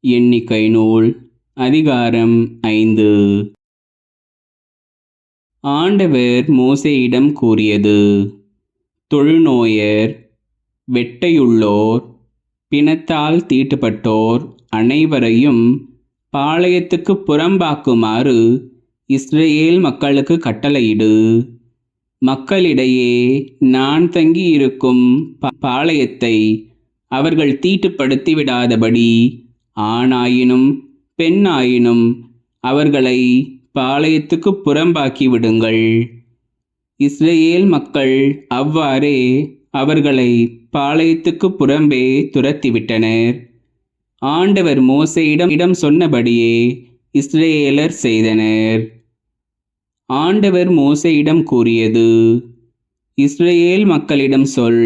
எண்ணிக்கை நூல் அதிகாரம் ஐந்து. ஆண்டவர் மோசையிடம் கூறியது தொழுநோயர் வெட்டையுள்ளோர் பிணத்தால் தீட்டுப்பட்டோர் அனைவரையும் பாளையத்துக்கு புறம்பாக்குமாறு இஸ்ரேல் மக்களுக்கு கட்டளையிடு. மக்களிடையே நான் தங்கியிருக்கும் பா- பாளையத்தை அவர்கள் தீட்டுப்படுத்தி விடாதபடி ஆணாயினும் பெண்ணாயினும் அவர்களை பாளையத்துக்கு புறம்பாக்கி விடுங்கள் இஸ்ரேல் மக்கள் அவ்வாறே அவர்களை பாளையத்துக்கு புறம்பே துரத்திவிட்டனர். ஆண்டவர் மோசையிடம் இடம் சொன்னபடியே இஸ்ரேலர் செய்தனர். ஆண்டவர் மோசையிடம் கூறியது. இஸ்ரேல் மக்களிடம் சொல்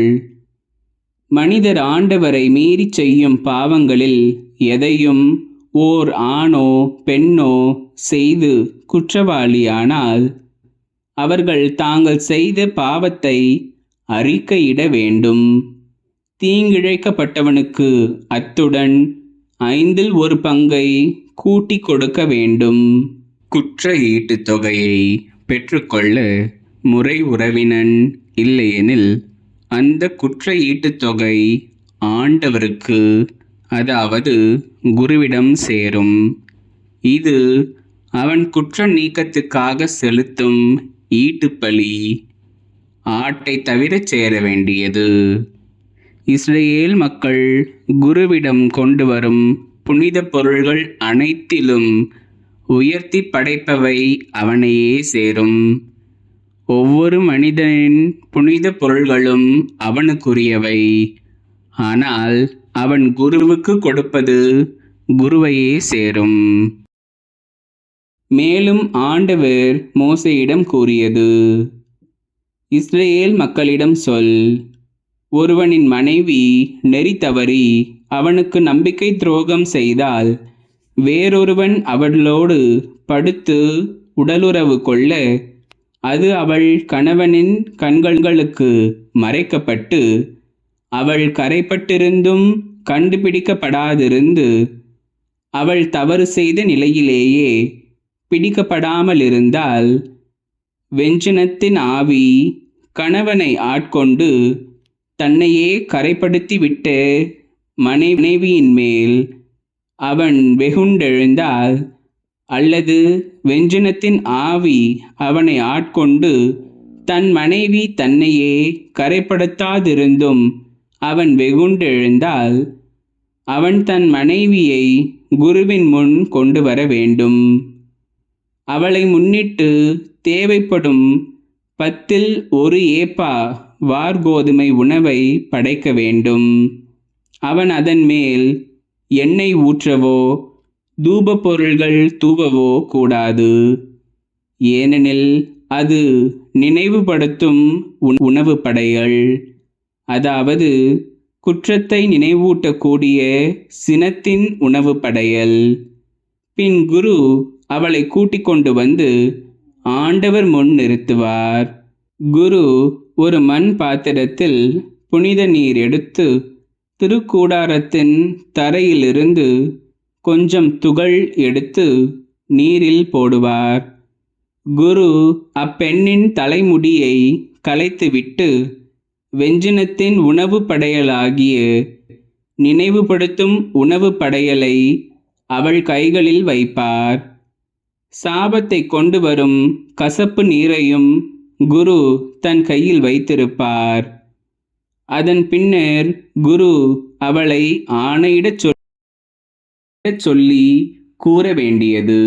மனிதர் ஆண்டவரை மீறிச் செய்யும் பாவங்களில் எதையும் ஓர் ஆணோ பெண்ணோ செய்து குற்றவாளியானால் அவர்கள் தாங்கள் செய்த பாவத்தை அறிக்கையிட வேண்டும். தீங்கிழைக்கப்பட்டவனுக்கு அத்துடன் ஐந்தில் ஒரு பங்கை கூட்டிக் கொடுக்க வேண்டும். குற்ற ஈட்டுத் தொகையை பெற்றுக்கொள்ள முறை உறவினன் இல்லையெனில் அந்த குற்ற ஈட்டுத் தொகை ஆண்டவருக்கு அதாவது குருவிடம் சேரும். இது அவன் குற்ற நீக்கத்துக்காக செலுத்தும் ஈட்டுப்பலி. ஆட்டை தவிர சேர வேண்டியது. இஸ்ரேல் மக்கள் குருவிடம் கொண்டு வரும் புனித பொருள்கள் அனைத்திலும் உயர்த்தி படைப்பவை அவனையே சேரும். ஒவ்வொரு மனிதனின் புனித பொருள்களும் அவனுக்குரியவை. ஆனால் அவன் குருவுக்கு கொடுப்பது குருவையே சேரும். மேலும் ஆண்டவர் மோசையிடம் கூறியது இஸ்ரேல் மக்களிடம் சொல் ஒருவனின் மனைவி நெறி தவறி அவனுக்கு நம்பிக்கை துரோகம் செய்தால் வேறொருவன் அவளோடு படுத்து உடலுறவு கொள்ள அது அவள் கணவனின் கண்களுக்கு மறைக்கப்பட்டு அவள் கரைப்பட்டிருந்தும் கண்டுபிடிக்கப்படாதிருந்து அவள் தவறு செய்த நிலையிலேயே பிடிக்கப்படாமலிருந்தால் வெஞ்சனத்தின் ஆவி கணவனை ஆட்கொண்டு தன்னையே கரைப்படுத்திவிட்டு மனைவியின் மேல் அவன் வெகுண்டெழுந்தால் அல்லது வெஞ்சனத்தின் ஆவி அவனை ஆட்கொண்டு தன் மனைவி தன்னையே கரைப்படுத்தாதிருந்தும் அவன் வெகுண்டெழுந்தால் அவன் தன் மனைவியை குருவின் முன் கொண்டு வர வேண்டும். அவளை முன்னிட்டு தேவைப்படும் பத்தில் ஒரு ஏப்பா வார்கோதுமை உணவை படைக்க வேண்டும். அவன் அதன் மேல் எண்ணெய் ஊற்றவோ தூப பொருள்கள் தூவவோ கூடாது. ஏனெனில் அது நினைவுபடுத்தும் உணவு படைகள் அதாவது குற்றத்தை நினைவூட்டக்கூடிய சினத்தின் உணவு படையல் பின் குரு அவளை கூட்டிக் கொண்டு வந்து ஆண்டவர் முன் நிறுத்துவார். குரு ஒரு மண் பாத்திரத்தில் புனித நீர் எடுத்து திருக்கூடாரத்தின் தரையிலிருந்து கொஞ்சம் துகள் எடுத்து நீரில் போடுவார். குரு அப்பெண்ணின் தலைமுடியை கலைத்துவிட்டு வெஞ்சினத்தின் உணவு படையலாகிய நினைவுபடுத்தும் உணவு படையலை அவள் கைகளில் வைப்பார். சாபத்தை கொண்டு வரும் கசப்பு நீரையும் குரு தன் கையில் வைத்திருப்பார். அதன் பின்னர் குரு அவளை ஆணையிடச் சொல் சொல்லி கூற வேண்டியது.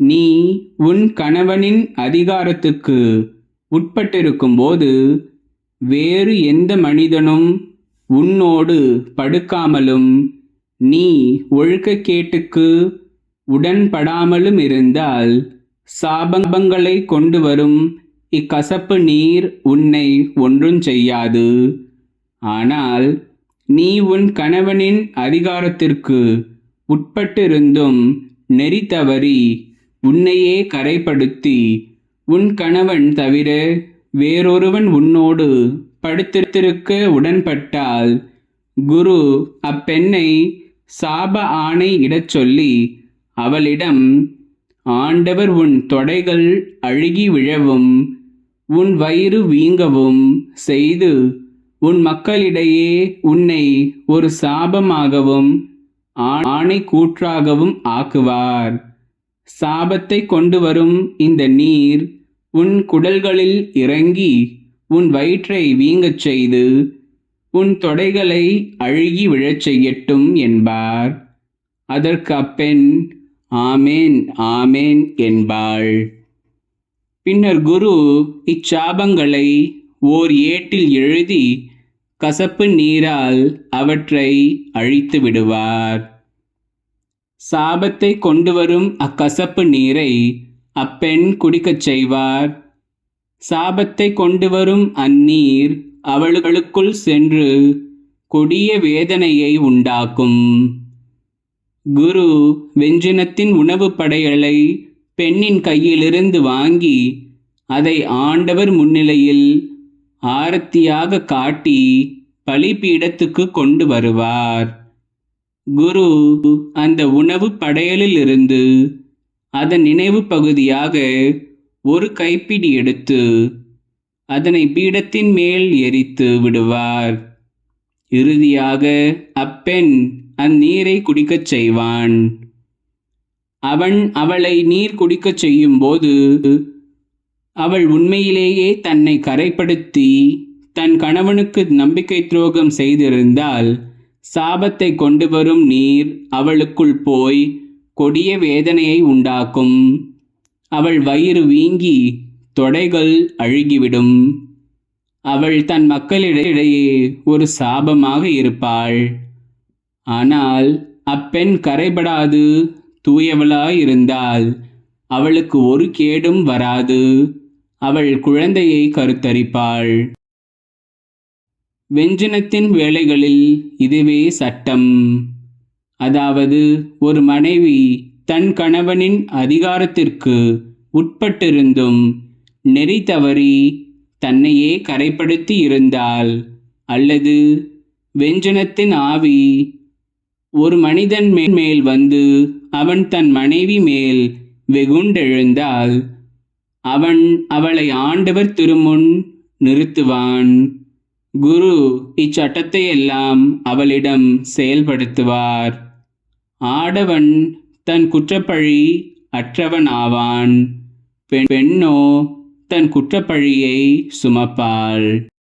நீ உன் கணவனின் அதிகாரத்துக்கு உட்பட்டிருக்கும்போது வேறு எந்த மனிதனும் உன்னோடு படுக்காமலும் நீ ஒழுக்கக்கேட்டுக்கு உடன்படாமலும் இருந்தால் சாபங்களை கொண்டு வரும் இக்கசப்பு நீர் உன்னை ஒன்றும் செய்யாது. ஆனால் நீ உன் கணவனின் அதிகாரத்திற்கு உட்பட்டிருந்தும் நெறி தவறி உன்னையே கரைப்படுத்தி உன் கணவன் தவிர வேறொருவன் உன்னோடு படுத்திருக்க உடன்பட்டால் குரு அப்பெண்ணை சாப ஆணை இடச் சொல்லி அவளிடம் ஆண்டவர் உன் தொடைகள் அழுகி விழவும் உன் வயிறு வீங்கவும் செய்து உன் மக்களிடையே உன்னை ஒரு சாபமாகவும் ஆ- ஆணை கூற்றாகவும் ஆக்குவார். சாபத்தை கொண்டு வரும் இந்த நீர் உன் குடல்களில் இறங்கி உன் வயிற்றை வீங்கச் செய்து உன் தொடைகளை அழுகி விழச் செய்யட்டும் என்பார். அதற்கு அப்பெண் ஆமேன் ஆமேன் என்பாள். பின்னர் குரு இச்சாபங்களை ஓர் ஏட்டில் எழுதி கசப்பு நீரால் அவற்றை அழித்து விடுவார். சாபத்தை கொண்டு வரும் அக்கசப்பு நீரை அப்பெண் குடிக்கச் செய்வார். சாபத்தை கொண்டு வரும் அந்நீர் அவளுக்குள் சென்று கொடிய வேதனையை உண்டாக்கும். குரு வெஞ்சினத்தின் உணவு படையலை பெண்ணின் கையிலிருந்து வாங்கி அதை ஆண்டவர் முன்னிலையில் ஆரத்தியாக காட்டி பலிபீடத்துக்கு கொண்டு வருவார். குரு அந்த உணவு படையலிலிருந்து அதன் நினைவு பகுதியாக ஒரு கைப்பிடி எடுத்து அதனை பீடத்தின் மேல் எரித்து விடுவார். இறுதியாக அப்பெண் அந்நீரை குடிக்கச் செய்வான். அவன் அவளை நீர் குடிக்கச் செய்யும்போது அவள் உண்மையிலேயே தன்னை கரைப்படுத்தி தன் கணவனுக்கு நம்பிக்கை துரோகம் செய்திருந்தால் சாபத்தை கொண்டு வரும் நீர் அவளுக்குள் போய் கொடிய வேதனையை உண்டாக்கும். அவள் வயிறு வீங்கி தொடைகள் அழுகிவிடும். அவள் தன் மக்களிடையே ஒரு சாபமாக இருப்பாள். ஆனால் அப்பெண் கரைபடாது தூயவளாயிருந்தால் அவளுக்கு ஒரு கேடும் வராது. அவள் குழந்தையை கருத்தரிப்பாள். வெஞ்சனத்தின் வேலைகளில் இதுவே சட்டம். அதாவது ஒரு மனைவி தன் கணவனின் அதிகாரத்திற்கு உட்பட்டிருந்தும் நெறி தவறி தன்னையே கரைப்படுத்தி இருந்தால் அல்லது வெஞ்சனத்தின் ஆவி ஒரு மனிதன் மேல் வந்து அவன் தன் மனைவி மேல் வெகுண்டெழுந்தால் அவன் அவளை ஆண்டவர் திருமுன் நிறுத்துவான். குரு இச்சட்டத்தை எல்லாம் அவளிடம் செயல்படுத்துவார். ஆடவன் தன் குற்றப்பழி அற்றவன் ஆவான் பெண் பெண்ணோ தன் குற்றப்பழியை சுமப்பாள்.